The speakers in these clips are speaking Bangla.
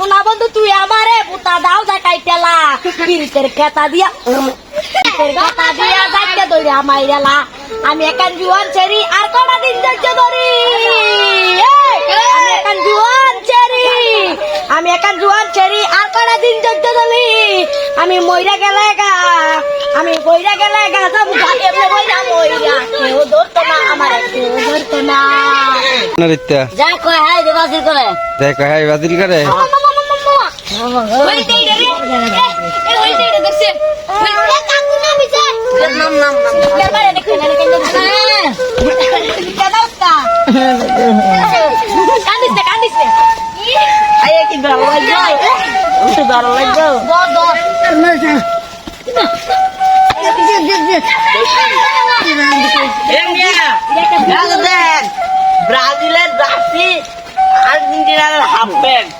শোনা বন্ধু তুই আমারে পুতা দাও যা কাইটেলা পিরিতের খেতা দিয়া খেতা দিয়া যাইতে দইরা মাইরালা। আমি একান জুয়ান ছেড়ি আর কটা দিন ধৈর্য ধরি। আমি একান জুয়ান ছেড়ি আমি একান জুয়ান ছেড়ি আর কটা দিন ধৈর্য ধরি। আমি মইরা গেলে গা আমি বইরা গেলে গা যাব এমনি বইরা মইরা কেউ ধরতো না আমার কেউ ধরতো না। যা কয় হাই দেবাসির করে। দেখ হ্যাঁ বাতিল করে। ব্রাজিলের জার্সি আর্জেন্টিনার হাফ প্যান্ট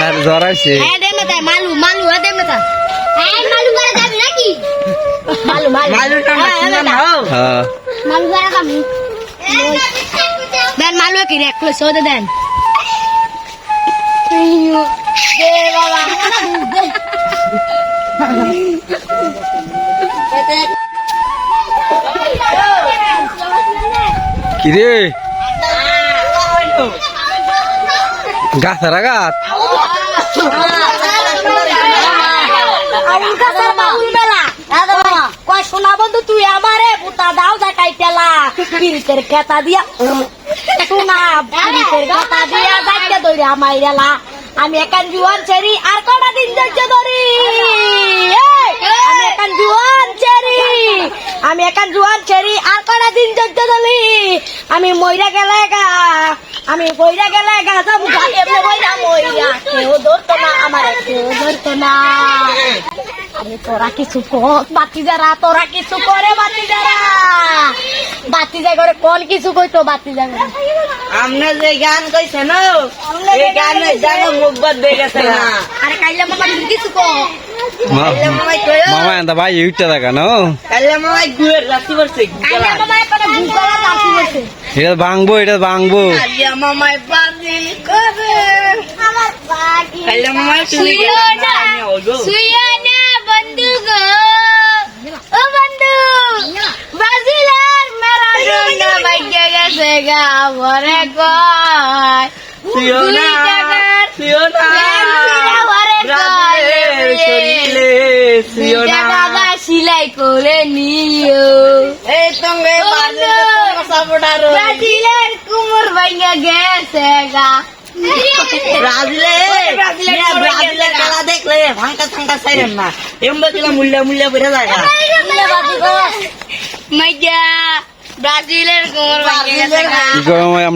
আর জ্বর আছে হ্যাঁ মালু মালু হ্যাঁ হ্যাঁ মালু করে যাবি নাকি? মালু মালু। মালুটা না না হ্যাঁ মালু। করে কামি দেন মালু কি রে ক্লোজ হতে দেন। দে বাবা। কি রে আঘাত শোনা বন্ধু তুই আমারে পুতা দাও যা কাইটেলা পিরিতের খেতা দিয়া শোনা পিরিতের খেতা দিয়া যাইতে দইরা মাইরালা আমি একান জুয়ান ছেড়ি আর কটা দিন ধরি এই, আমি একান জুয়ান ছেড়ি আমি একান জুয়ান ছেড়ি আর কটা দিন ধৈর্য ধরি আমি মইরা গেলে গা আমি বইরা গেলে গা যাব এমনি বইরা মইরা কেউ ধরতো না আমার কেউ ধরতো না। আরে তোরা কিছু কর বাতি যারা তোরা কিছু করে বাতি যারা বাতি যা করে কোন কিছু কইতো বাতি যা করে আমরা যে গান কইছে না এই গানে জানো মুখ বাদ দিয়ে গেছে না। আরে কাইলে মামা তুমি কিছু কো মামা এন্দা ভাই ইউটা দেখা no কাইলে মামাই গুয়ের রাখতে পারছে কাইলে মামা একটা ভুগরা চাষি হইছে এটা ভাঙবো এটা ভাঙবো। মরে কয়। সিওনা সিওনা সিওনা সিলাই করে নিও। এই সঙ্গে সাপোর্টার ব্রাজিলের কুমুর ভাইয়া গেছে গা ব্রাজিলে ব্রাজিলের খেলা দেখলে ভাঙ্কা থাঙ্কা সাইরেন না এমবা কিলা মূল্য মূল্য বেড়ে যায় মাইয়া ব্রাজিলের কুমুর ভাইয়া গেছে